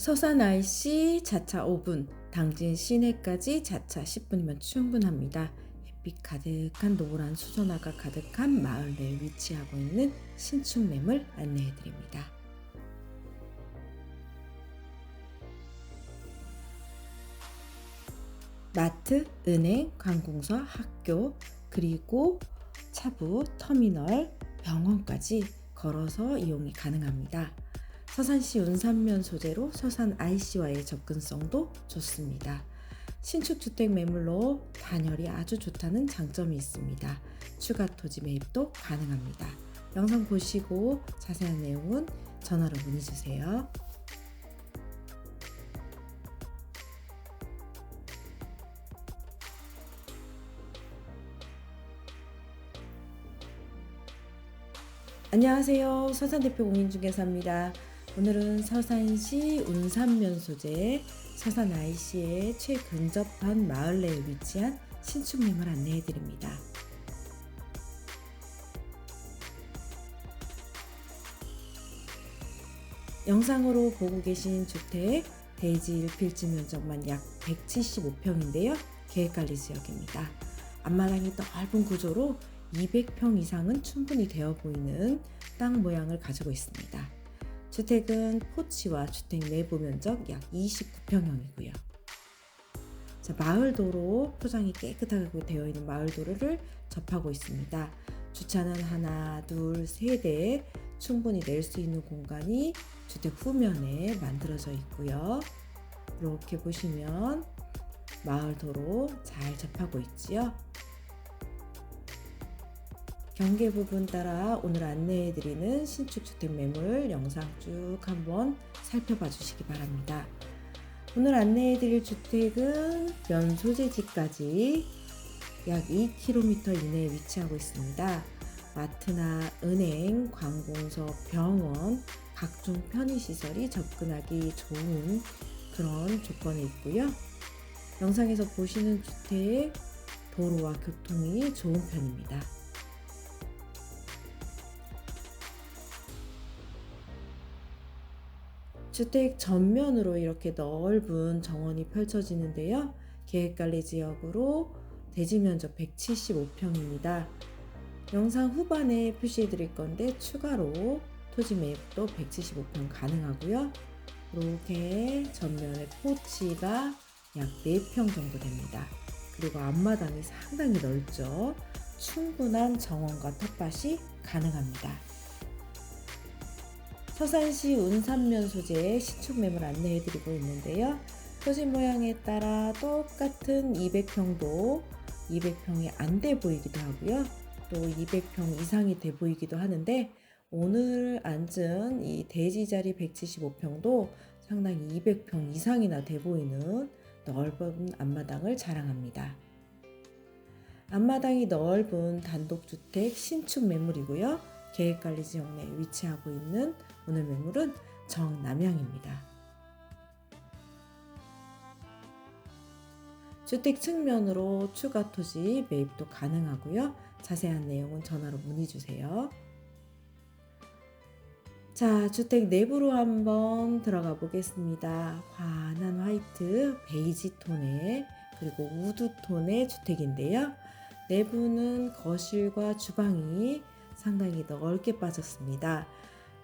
서산 IC 자차 5분, 당진 시내까지 자차 10분이면 충분합니다. 햇빛 가득한 노란 수선화가 가득한 마을 내에 위치하고 있는 신축매물 안내해 드립니다. 마트, 은행, 관공서, 학교, 그리고 차부, 터미널, 병원까지 걸어서 이용이 가능합니다. 서산시 운산면 소재로 서산 IC와의 접근성도 좋습니다. 신축 주택 매물로 단열이 아주 좋다는 장점이 있습니다. 추가 토지 매입도 가능합니다. 영상 보시고 자세한 내용은 전화로 문의 주세요. 안녕하세요. 서산 대표 공인중개사입니다. 오늘은 서산시 운산면 소재 서산 IC에 최근접한 마을 내에 위치한 신축 매물 안내해 드립니다. 영상으로 보고 계신 주택 대지 1필지 면적만 약 175평인데요. 계획관리 지역입니다. 앞마당이 넓은 구조로 200평 이상은 충분히 되어 보이는 땅 모양을 가지고 있습니다. 주택은 포치와 주택 내부 면적 약 29평형이고요. 자, 마을 도로 포장이 깨끗하게 되어 있는 마을 도로를 접하고 있습니다. 주차는 하나, 둘, 세 대 충분히 낼 수 있는 공간이 주택 후면에 만들어져 있고요. 이렇게 보시면 마을 도로 잘 접하고 있지요. 경계 부분 따라 오늘 안내해드리는 신축 주택 매물 영상 쭉 한번 살펴봐 주시기 바랍니다. 오늘 안내해드릴 주택은 면 소재지까지 약 2km 이내에 위치하고 있습니다. 마트나 은행, 관공서, 병원, 각종 편의시설이 접근하기 좋은 그런 조건에 있고요. 영상에서 보시는 주택 도로와 교통이 좋은 편입니다. 주택 전면으로 이렇게 넓은 정원이 펼쳐지는데요. 계획관리 지역으로 대지 면적 175평입니다. 영상 후반에 표시해 드릴 건데 추가로 토지 매입도 175평 가능하고요. 이렇게 전면에 포치가 약 4평 정도 됩니다. 그리고 앞마당이 상당히 넓죠. 충분한 정원과 텃밭이 가능합니다. 서산시 운산면 소재의 신축 매물 안내해드리고 있는데요. 토지 모양에 따라 똑같은 200평도 200평이 안 돼 보이기도 하고요. 또 200평 이상이 돼 보이기도 하는데 오늘 앉은 이 대지 자리 175평도 상당히 200평 이상이나 돼 보이는 넓은 앞마당을 자랑합니다. 앞마당이 넓은 단독주택 신축 매물이고요. 계획관리 지역 내에 위치하고 있는 오늘 매물은 정남향입니다. 주택 측면으로 추가 토지 매입도 가능하고요. 자세한 내용은 전화로 문의 주세요. 자, 주택 내부로 한번 들어가 보겠습니다. 환한 화이트, 베이지 톤의 그리고 우드 톤의 주택인데요. 내부는 거실과 주방이 상당히 넓게 빠졌습니다.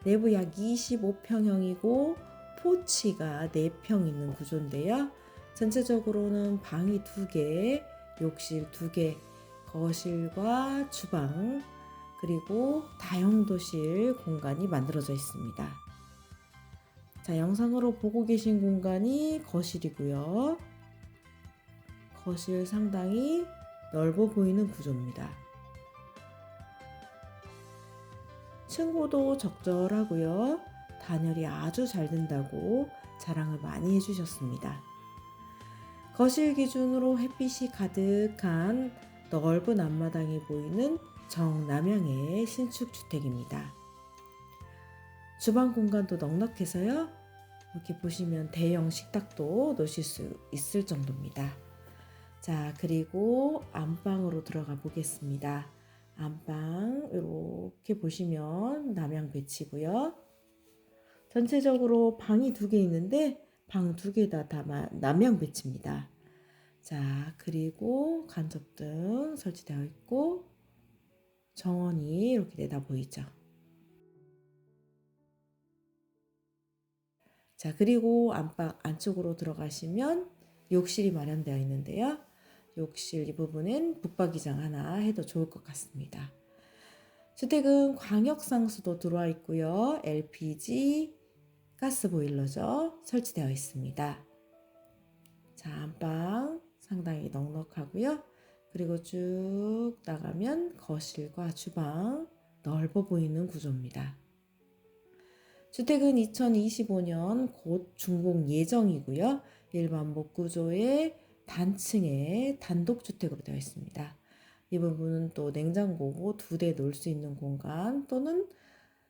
내부 약 25평형이고 포치가 4평 있는 구조인데요. 전체적으로는 방이 2개, 욕실 2개, 거실과 주방, 그리고 다용도실 공간이 만들어져 있습니다. 자, 영상으로 보고 계신 공간이 거실이고요. 거실 상당히 넓어 보이는 구조입니다. 층고도 적절하고요. 단열이 아주 잘 된다고 자랑을 많이 해주셨습니다. 거실 기준으로 햇빛이 가득한 넓은 앞마당이 보이는 정남향의 신축 주택입니다. 주방 공간도 넉넉해서요. 이렇게 보시면 대형 식탁도 놓으실 수 있을 정도입니다. 자, 그리고 안방으로 들어가 보겠습니다. 안방 이렇게 보시면 남양 배치고요. 전체적으로 방이 두 개 있는데 방 두 개 다 남양 배치입니다. 자, 그리고 간접등 설치되어 있고 정원이 이렇게 내다 보이죠. 자, 그리고 안방 안쪽으로 들어가시면 욕실이 마련되어 있는데요. 욕실 이 부분은 북박이장 하나 해도 좋을 것 같습니다. 주택은 광역상수도 들어와 있고요. LPG 가스 보일러죠. 설치되어 있습니다. 자, 안방 상당히 넉넉하고요. 그리고 쭉 나가면 거실과 주방 넓어 보이는 구조입니다. 주택은 2025년 곧 준공 예정이고요. 일반 목구조의 단층의 단독주택으로 되어 있습니다. 이 부분은 또 냉장고 두 대 놓을 수 있는 공간 또는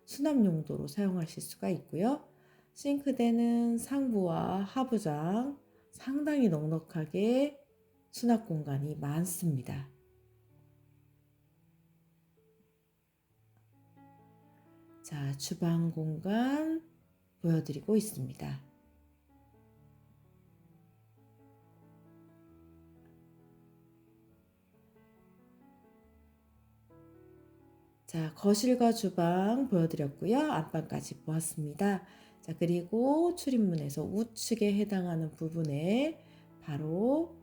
수납 용도로 사용하실 수가 있고요. 싱크대는 상부와 하부장 상당히 넉넉하게 수납 공간이 많습니다. 자, 주방 공간 보여드리고 있습니다. 자, 거실과 주방 보여드렸고요. 안방까지 보았습니다. 자, 그리고 출입문에서 우측에 해당하는 부분에 바로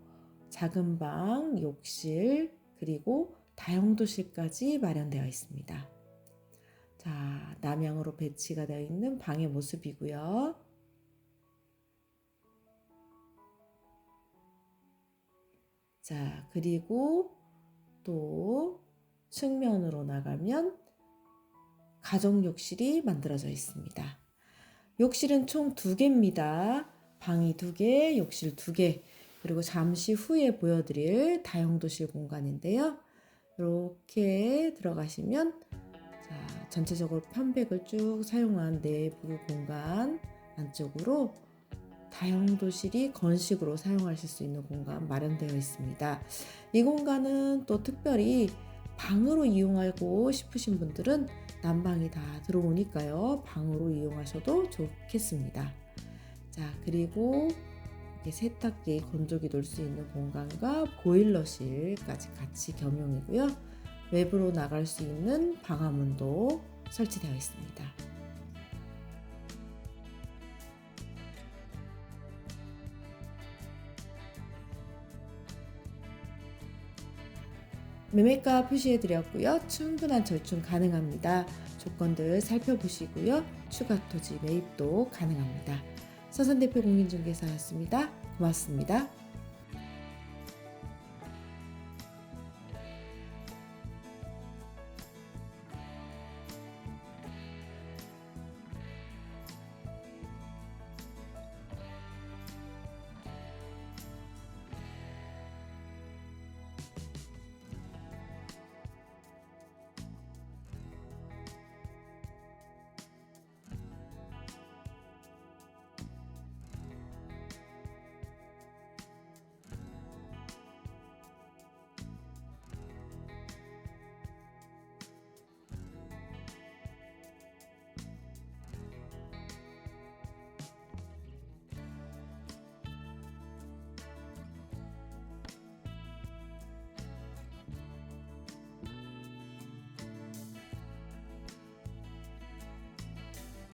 작은 방, 욕실, 그리고 다용도실까지 마련되어 있습니다. 자, 남향으로 배치가 되어 있는 방의 모습이고요. 자, 그리고 또 측면으로 나가면 가정 욕실이 만들어져 있습니다. 욕실은 총 두 개입니다. 방이 두 개, 욕실 두 개, 그리고 잠시 후에 보여드릴 다용도실 공간인데요. 이렇게 들어가시면 자, 전체적으로 편백을 쭉 사용한 내부 공간 안쪽으로 다용도실이 건식으로 사용하실 수 있는 공간 마련되어 있습니다. 이 공간은 또 특별히 방으로 이용하고 싶으신 분들은 난방이 다 들어오니까요. 방으로 이용하셔도 좋겠습니다. 자, 그리고 세탁기, 건조기 놓을 수 있는 공간과 보일러실까지 같이 겸용이고요. 외부로 나갈 수 있는 방화문도 설치되어 있습니다. 매매가 표시해 드렸고요. 충분한 절충 가능합니다. 조건들 살펴보시고요. 추가 토지 매입도 가능합니다. 서선 대표 공인중개사였습니다. 고맙습니다.